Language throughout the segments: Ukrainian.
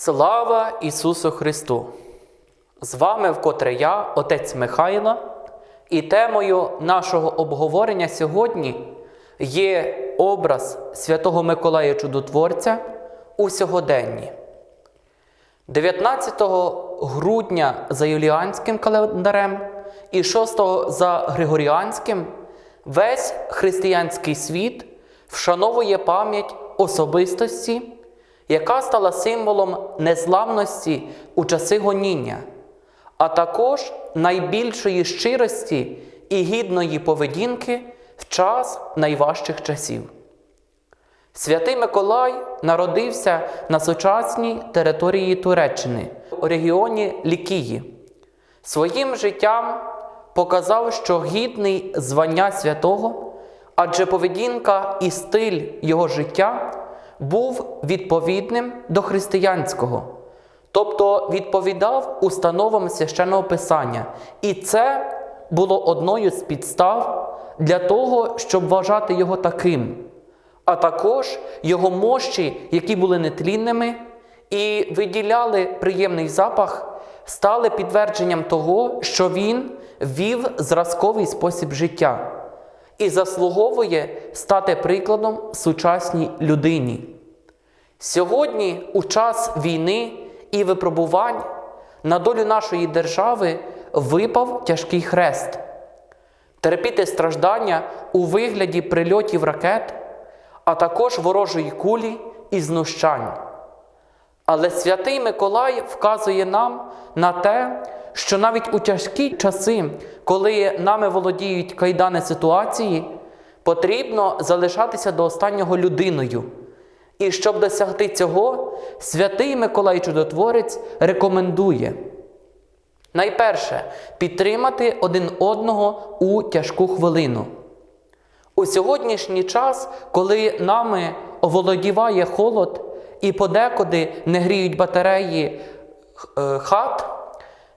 Слава Ісусу Христу! З вами вкотре я, отець Михайло, і темою нашого обговорення сьогодні є образ святого Миколая Чудотворця у сьогоденні. 19 грудня за юліанським календарем і 6 за Григоріанським весь християнський світ вшановує пам'ять особистості, яка стала символом незламності у часи гоніння, а також найбільшої щирості і гідної поведінки в час найважчих часів. Святий Миколай народився на сучасній території Туреччини у регіоні Лікії. Своїм життям показав, що гідний звання святого, адже поведінка і стиль його життя був відповідним до християнського, тобто відповідав установам священного писання. І це було одною з підстав для того, щоб вважати його таким а також його мощі, які були нетлінними і виділяли приємний запах, стали підтвердженням того, що він вів зразковий спосіб життя і заслуговує стати прикладом сучасній людині. Сьогодні, у час війни і випробувань, на долю нашої держави випав тяжкий хрест. Терпіти страждання у вигляді прильотів ракет а також ворожої кулі і знущань. Але святий Миколай вказує нам на те, що навіть у тяжкі часи, коли нами володіють кайдани ситуації, потрібно залишатися до останнього людиною. І щоб досягти цього, святий Миколай Чудотворець рекомендує найперше підтримати один одного у тяжку хвилину. У сьогоднішній час, коли нами оволодіває холод і подекуди не гріють батареї е, хат,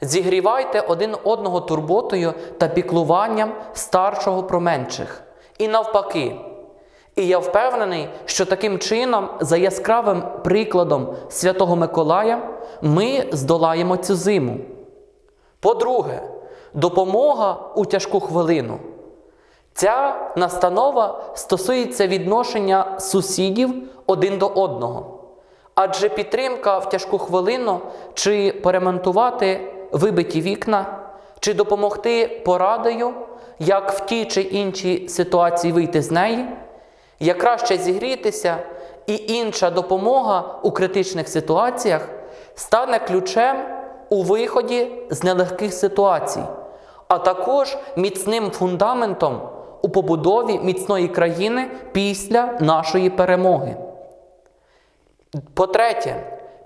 зігрівайте один одного турботою та піклуванням старшого про менших. І навпаки. І я впевнений, що таким чином, за яскравим прикладом Святого Миколая, ми здолаємо цю зиму. По-друге, допомога у тяжку хвилину. Ця настанова стосується відношення сусідів один до одного. Адже підтримка в тяжку хвилину, чи поремонтувати вибиті вікна, чи допомогти порадою, як в тій чи іншій ситуації вийти з неї, як краще зігрітися, і інша допомога у критичних ситуаціях стане ключем у виході з нелегких ситуацій, а також міцним фундаментом у побудові міцної країни після нашої перемоги. По-третє,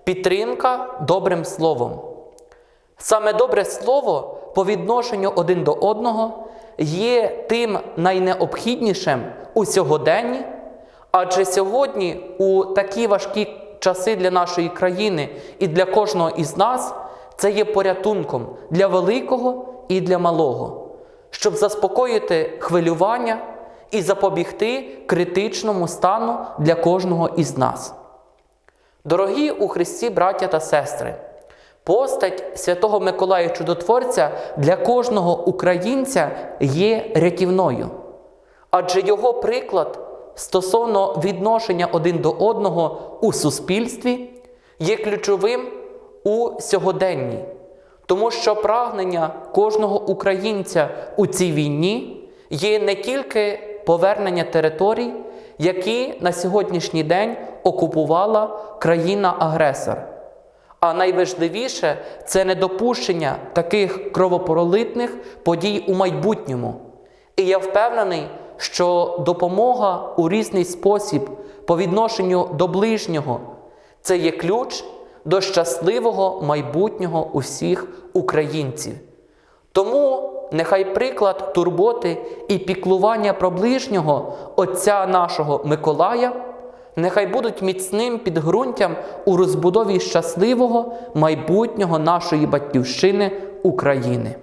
підтримка добрим словом. Саме добре слово по відношенню один до одного є тим найнеобхіднішим у сьогоденні, адже сьогодні у такі важкі часи для нашої країни і для кожного із нас це є порятунком для великого і для малого щоб заспокоїти хвилювання і запобігти критичному стану для кожного із нас. Дорогі у Христі, браття та сестри, постать Святого Миколая Чудотворця для кожного українця є рятівною, адже його приклад стосовно відношення один до одного у суспільстві є ключовим у сьогоденні. Тому що прагнення кожного українця у цій війні є не тільки повернення територій, які на сьогоднішній день окупувала країна-агресор. А найважливіше це недопущення таких кровопролитних подій у майбутньому. І я впевнений, що допомога у різний спосіб по відношенню до ближнього це є ключ до щасливого майбутнього усіх українців. Тому нехай приклад турботи і піклування про ближнього Отця нашого Миколая, нехай будуть міцним підґрунтям у розбудові щасливого майбутнього нашої Батьківщини України.